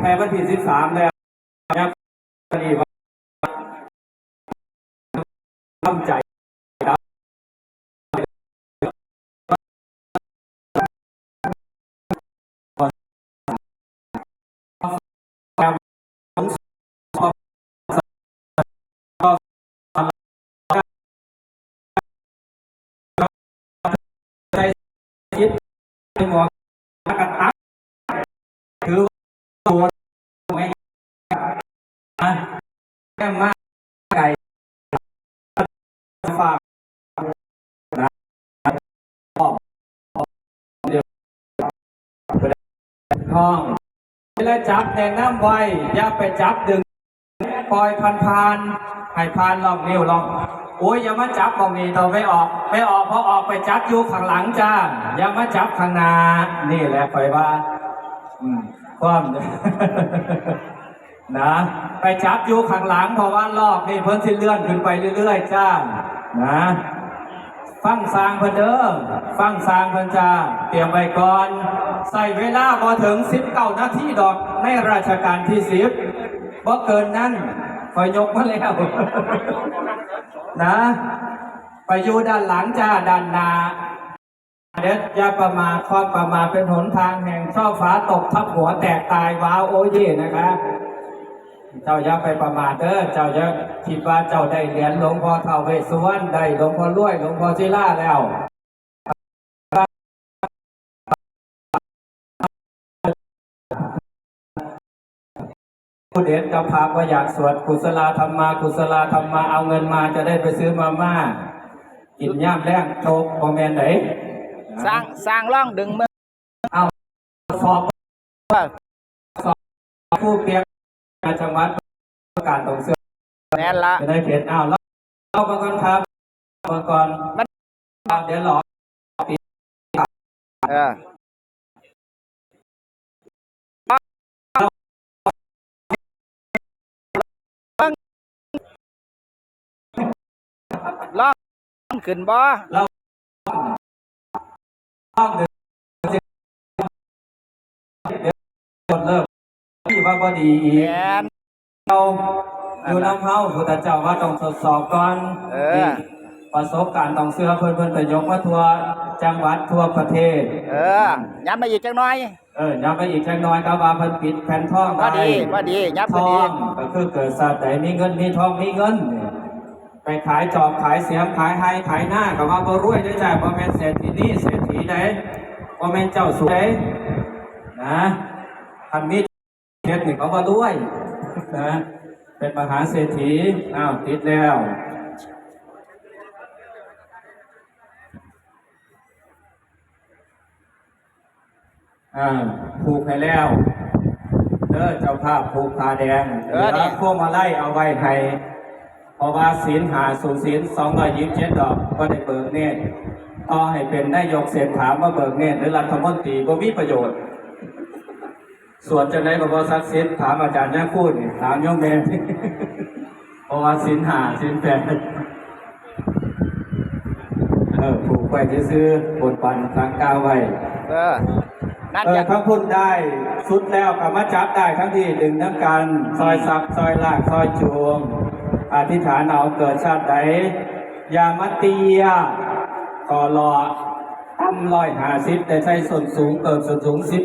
แพ้วันที่สิบสามแล้วครับนี่ว่าทำใจครับ ตัวไม่นะแค่มากไก่ฝากนะปอบเดี๋ยวห้องแล้วจับแน่น้ำไว้อย่าไปจับดึง ปล่อยพันพานให้พานลองนิ้วลอง โอ้ยอย่ามาจับมองนี้ต่อไม่ออก ไม่ออกเพราะออกไปจับอยู่ข้างหลังจ้า อย่ามาจับข้างหน้า นี่แหละคอยว่า อืม ความนะ ไปจับอยู่ข้างหลังเพราะว่ารอบนี่เพิ่นสิเลื่อนขึ้นไปเรื่อยๆจ้านะฟังสางเพิ่นเด้อฟังสางเพิ่นจ้าเตรียมไว้ก่อน ใส่เวลาพอถึง19นาทีดอกในราชการที่10บ่เกินนั้นคอยยกมาแล้วนะ ไปอยู่ด้านหลังจ้าด้านหน้า เด็ดยาประมาทความประมาทเป็นหนทางแห่งช่อฟ้าตกทับหัวแตกตายว้าวโอเย่นะครับเจ้าอย่าไปประมาทเด้อเจ้าอย่าคิดว่าเจ้าได้เหรียญหลวงพ่อเท่าเวสุวรรณได้หลวงพ่อรวยหลวงพ่อศิลาแล้วผู้เด็ดกับพาก็อยากสวดกุศลธรรมากุศลธรรมาเอาเงินมาจะได้ไปซื้อมาม่ากินย่ามแรงโชกพอแมนไหน สร้างสร้างร่องดึงมือเอาสอบว่าผู้เปียกจังหวัดประกาศตรงเสื้อแม่นละจะได้เขียนอ้าวเล่าเล่ามาก่อนครับมาก่อนมันอ่าเดี๋ยวหลอกเออล่องขึ้นบ่ ห้องเดินเดี๋ยวกดเลิกที่ว่าพอดีอีกแม่นเราอยู่น้ำเฮาพุทธเจ้าว่าต้องทดสอบก่อนเออ ประสบการณ์ต้องเสื้อเพิ่นเพิ่นไปยกมาทั่วจังหวัดทั่วประเทศ เออย้ำมาอีกจังหน่อย เออย้ำไปอีกจังน้อยครับว่าเพิ่นปิดแผ่นทองว่าไว้ดีว่าดีย้ำทว่าอดีงก็คือเกิดสัตว์ใดมีเงินมีทองมีเงินเนี่ย ไปขายจอบขายเสียมขายไฮขายหน้าก็ว่าบ่รวยได้อจ้ะบ่แม่นเศรษฐีนี่เศรษฐีใดบ่แม่นเจ้าสุใดนะคันมีเฮ็ดนี่เขาบ่รวยนะเป็นมหาเศรษฐีอ้าวติดแล้วอ่าผูกให้แล้วเด้อเจ้าภาพผูกผ้าแดงเออนี่แล้วพวกมาไล่เอาไว้ให้เพ ราะว่าศีลหาสู่ศีลสองร้อยยี่สิบเจ็ดดอกก็ได้เบิกเนตรต่อให้เป็นนายกเศรษฐามาเบิกเนตรหรือรัฐมนตรีก็มีประโยชน์ ส่วนจะไหนก็บอสักดิ์สิทธิ์ถามอาจารย์ย่าพูดนี่ถามโยมแม่เพราะว่าศีลหาศีลแปดเออผูกไว้ซื้อๆบทปันทางก้าวไว้เออนั่นเออจะทั้งพุ่นได้สุดแล้วกับมาจับได้ทั้งที่ดึงทั้งกันซอยซับซอยลากซอยจูง อธิษฐานเอาเกิดชาติใดยามาเตียก่อรอตั้มร้อยหาสิบแต่ใช้ส่วนสูงเกิดส่วนสูงสิบ